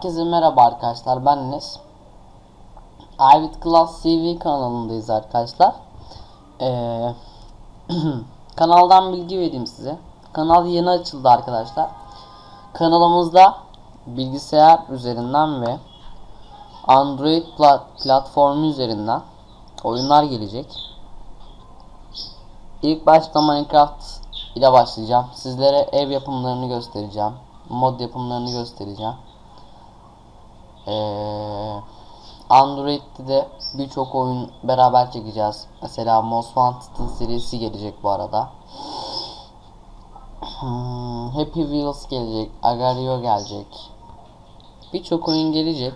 Herkese merhaba arkadaşlar ben Enes. Ivit Class CV kanalındayız arkadaşlar. Ee, kanaldan bilgi vereyim size. Kanal yeni açıldı arkadaşlar. Kanalımızda bilgisayar üzerinden ve Android plat platformu üzerinden oyunlar gelecek. İlk başta Minecraft ile başlayacağım. Sizlere ev yapımlarını göstereceğim. Mod yapımlarını göstereceğim. Ee, Android'de de birçok oyun beraber çekeceğiz. Mesela Most Wanted'ın serisi gelecek bu arada. Hmm, Happy Wheels gelecek. Agario gelecek. Birçok oyun gelecek.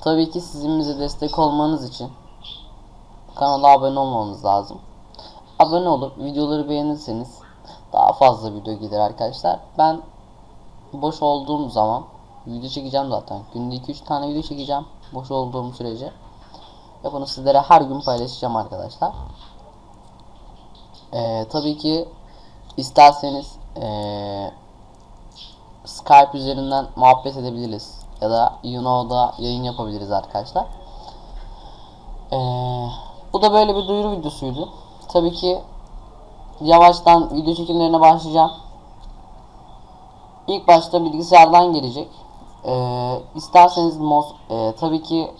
Tabii ki sizin bize destek olmanız için kanala abone olmanız lazım. Abone olup videoları beğenirseniz daha fazla video gelir arkadaşlar. Ben boş olduğum zaman video çekeceğim zaten. Günde 2-3 tane video çekeceğim. Boş olduğum sürece. Ve bunu sizlere her gün paylaşacağım arkadaşlar. Ee, tabii ki isterseniz ee, Skype üzerinden muhabbet edebiliriz. Ya da Yuno'da yayın yapabiliriz arkadaşlar. Ee, bu da böyle bir duyuru videosuydu. Tabii ki yavaştan video çekimlerine başlayacağım. İlk başta bilgisayardan gelecek. Ee, isterseniz mos, e, tabii ki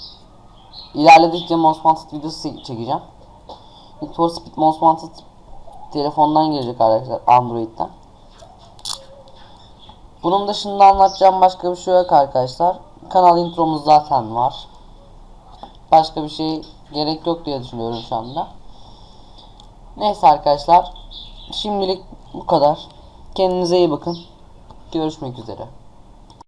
ilerledikçe Most Wanted videosu çekeceğim. For Speed Most Wanted telefondan gelecek arkadaşlar Android'den. Bunun dışında anlatacağım başka bir şey yok arkadaşlar. Kanal intromuz zaten var. Başka bir şey gerek yok diye düşünüyorum şu anda. Neyse arkadaşlar. Şimdilik bu kadar. Kendinize iyi bakın. Görüşmek üzere.